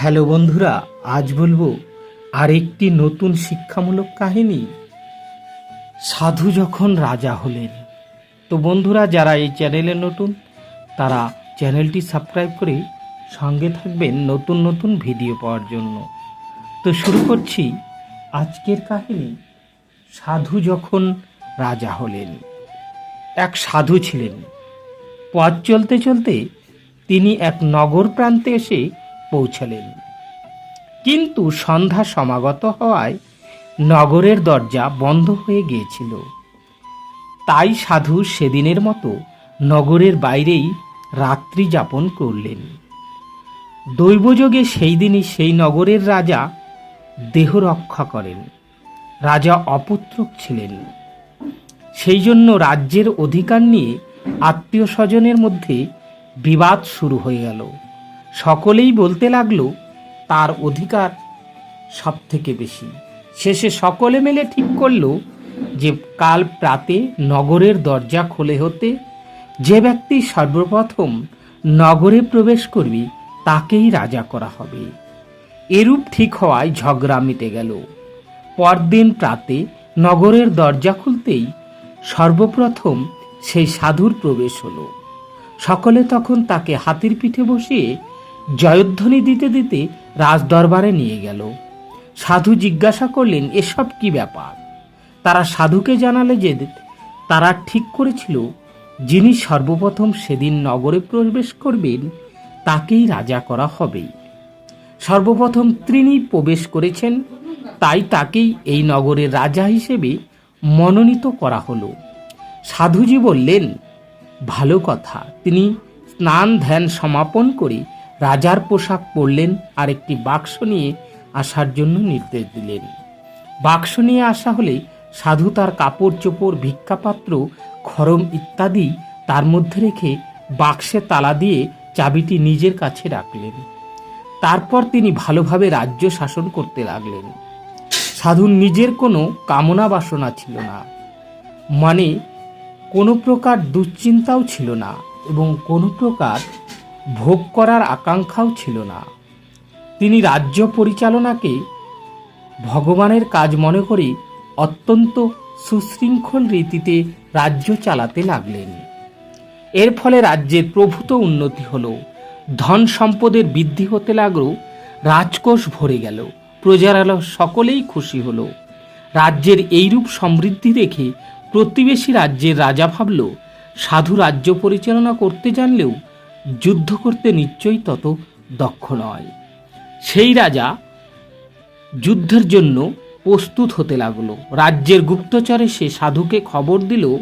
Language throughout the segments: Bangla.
হ্যালো বন্ধুরা, আজ বলব আরেকটি নতুন শিক্ষামূলক কাহিনী। সাধু যখন রাজা হলেন, তো বন্ধুরা যারা এই চ্যানেলে নতুন, তারা চ্যানেলটি সাবস্ক্রাইব করে সঙ্গে থাকবেন নতুন নতুন ভিডিও পাওয়ার জন্য। তো শুরু করছি আজকের কাহিনী, সাধু যখন রাজা হলেন, এক সাধু ছিলেন। পথ চলতে চলতে তিনি এক নগর প্রান্তে এসে পৌঁছলেন। কিন্তু সন্ধ্যা সমাগত হওয়ায় নগরের দরজা বন্ধ হয়ে গিয়েছিল। তাই সাধু সেদিনের মতো নগরের বাইরেই রাত্রি যাপন করলেন। দৈবযোগে সেই দিনই সেই নগরের রাজা দেহ রক্ষা করেন। রাজা অপুত্রক ছিলেন। সেই জন্য রাজ্যের অধিকার নিয়ে আত্মীয় স্বজনের মধ্যে বিবাদ শুরু হয়ে গেল। সকলেই বলতে লাগল, তার অধিকার সব থেকে বেশি। শেষে সকলে মিলে ঠিক করল যে, কাল প্রাতে নগরের দরজা খোলে হতে যে ব্যক্তি সর্বপ্রথম নগরে প্রবেশ করবে, তাকেই রাজা করা হবে। এরূপ ঠিক হওয়ায় ঝগড়া মিটে গেল। পরদিন প্রাতে নগরের দরজা খুলতেই সর্বপ্রথম সেই সাধুর প্রবেশ হলো। সকলে তখন তাকে হাতির পিঠে বসিয়ে জয়ধ্বনি দিতে দিতে রাজদরবারে নিয়ে গেল। সাধু জিজ্ঞাসা করলেন, এসব কি ব্যাপার? তারা সাধুকে জানালে যে তারা ঠিক করেছিল, যিনি সর্বপ্রথম সেদিন নগরে প্রবেশ করবেন, তাকেই রাজা করা হবে। সর্বপ্রথম তিনি প্রবেশ করেছেন, তাই তাকেই এই নগরের রাজা হিসেবে মনোনীত করা হলো। সাধুজি বললেন, ভালো কথা, তিনি স্নান ধ্যান সমাপন করে রাজার পোশাক পরলেন আর একটি বাক্স নিয়ে আসার জন্য নির্দেশ দিলেন। বাক্স নিয়ে আসা হলে সাধু তার কাপড় চোপড় ভিক্ষাপাত্র খরম ইত্যাদি তার মধ্যে রেখে বাক্সে তালা দিয়ে চাবিটি নিজের কাছে রাখলেন। তারপর তিনি ভালোভাবে রাজ্য শাসন করতে লাগলেন। সাধুর নিজের কোনো কামনা বাসনা ছিল না। মানে কোনো প্রকার দুশ্চিন্তাও ছিল না এবং কোনো প্রকার ভোগ করার আকাঙ্ক্ষাও ছিল না। তিনি রাজ্য পরিচালনাকে ভগবানের কাজ মনে করে অত্যন্ত সুশৃঙ্খল রীতিতে রাজ্য চালাতে লাগলেন। এর ফলে রাজ্যের প্রভূত উন্নতি হল, ধন সম্পদের বৃদ্ধি হতে লাগল, রাজকোষ ভরে গেল প্রজারা সকলেই খুশি হল। রাজ্যের এইরূপ সমৃদ্ধি দেখে প্রতিবেশী রাজ্যের রাজা ভাবল, সাধু রাজ্য পরিচালনা করতে জানলেও যুদ্ধ করতে নিশ্চয়ই তত দক্ষ নয়। সেই রাজা যুদ্ধের জন্য প্রস্তুত হতে লাগল। রাজ্যের গুপ্তচরে সে সাধুকে খবর দিল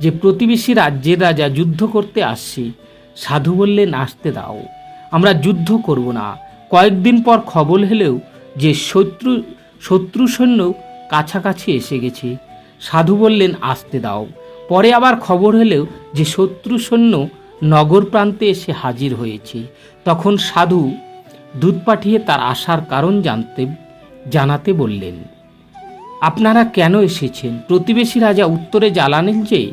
যে, প্রতিবেশী রাজ্যের রাজা যুদ্ধ করতে আসছে। সাধু বললেন, আসতে দাও। আমরা যুদ্ধ করব না। কয়েকদিন পর খবর হলেও যে শত্রু শত্রু সৈন্য কাছাকাছি এসে গেছে। সাধু বললেন, আসতে দাও। পরে আবার খবর হলেও যে শত্রু সৈন্য নগর প্রান্তে এসে হাজির হয়েছে। তখন সাধু দুধ পাঠিয়ে তার আসার কারণ জানতে, জানাতে বললেন, আপনারা কেন এসেছেন? প্রতিবেশী রাজা উত্তরে জ্বালানেন যে,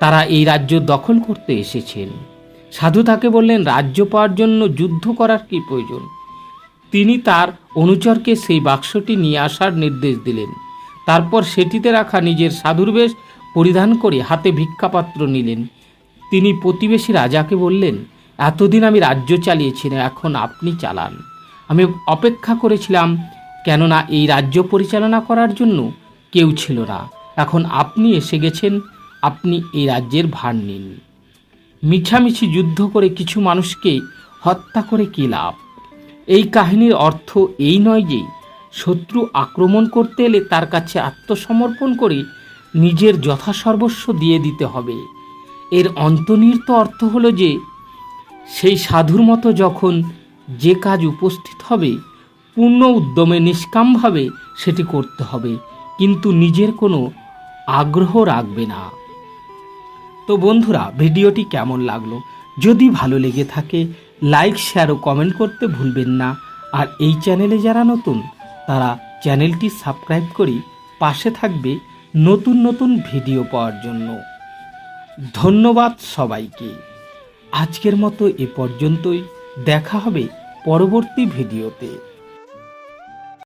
তারা এই রাজ্য দখল করতে এসেছেন। সাধু তাকে বললেন, রাজ্য পাওয়ার জন্য যুদ্ধ করার কি প্রয়োজন? তিনি তার অনুচরকে সেই বাক্সটি নিয়ে আসার নির্দেশ দিলেন। তারপর সেটিতে রাখা নিজের সাধুর বেশ পরিধান করে হাতে ভিক্ষাপাত্র নিলেন। তিনি প্রতিবেশী রাজাকে বললেন, এতদিন আমি রাজ্য চালিয়েছি না, এখন আপনি চালান। আমি অপেক্ষা করেছিলাম, কেননা এই রাজ্য পরিচালনা করার জন্য কেউ ছিল না। এখন আপনি এসে গেছেন, আপনি এই রাজ্যের ভার নিন। মিছামিছি যুদ্ধ করে কিছু মানুষকে হত্যা করে কী লাভ? এই কাহিনীর অর্থ এই নয় যে, শত্রু আক্রমণ করতে এলে তার কাছে আত্মসমর্পণ করে নিজের যথাসর্বস্ব দিয়ে দিতে হবে। এর অন্তর্নিহিত অর্থ হলো যে, সেই সাধুর মতো যখন যে কাজ উপস্থিত হবে, পূর্ণ উদ্যমে নিষ্কামভাবে সেটি করতে হবে, কিন্তু নিজের কোনো আগ্রহ রাখবে না। তো বন্ধুরা, ভিডিওটি কেমন লাগল? যদি ভালো লেগে থাকে, লাইক শেয়ার ও কমেন্ট করতে ভুলবেন না। আর এই চ্যানেলে যারা নতুন, তারা চ্যানেলটি সাবস্ক্রাইব করে পাশে থাকবে নতুন নতুন ভিডিও পাওয়ার জন্য। ধন্যবাদ সবাইকে। আজকের মতো এ পর্যন্তই। দেখা হবে পরবর্তী ভিডিওতে।